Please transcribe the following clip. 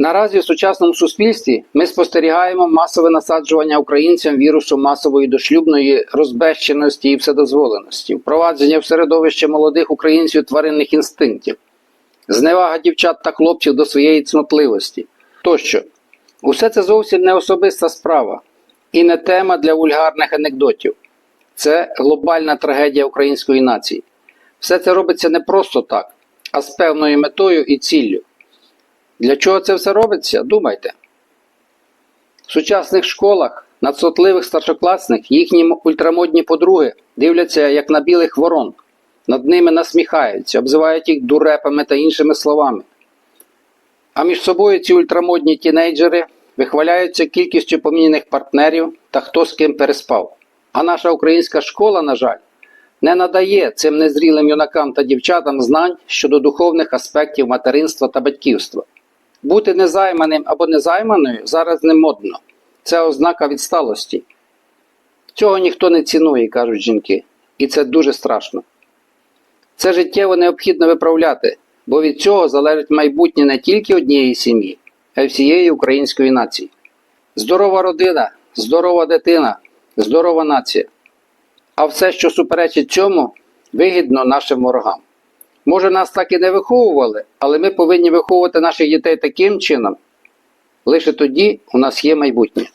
Наразі в сучасному суспільстві ми спостерігаємо масове насаджування українцям вірусу масової дошлюбної розбещеності і вседозволеності, впровадження в середовище молодих українців тваринних інстинктів, зневага дівчат та хлопців до своєї цнотливості тощо. Усе це зовсім не особиста справа і не тема для вульгарних анекдотів. Це глобальна трагедія української нації. Все це робиться не просто так, а з певною метою і ціллю. Для чого це все робиться? Думайте. В сучасних школах надсотливих старшокласних їхні ультрамодні подруги дивляться як на білих ворон, над ними насміхаються, обзивають їх дурепами та іншими словами. А між собою ці ультрамодні тінейджери вихваляються кількістю поміняних партнерів та хто з ким переспав. А наша українська школа, на жаль, не надає цим незрілим юнакам та дівчатам знань щодо духовних аспектів материнства та батьківства. Бути незайманим або незайманою зараз не модно. Це ознака відсталості. Цього ніхто не цінує, кажуть жінки, і це дуже страшно. Це життєво необхідно виправляти, бо від цього залежить майбутнє не тільки однієї сім'ї, а й всієї української нації. Здорова родина, здорова дитина, здорова нація. А все, що суперечить цьому, вигідно нашим ворогам. Може, нас так і не виховували, але ми повинні виховувати наших дітей таким чином. Лише тоді у нас є майбутнє.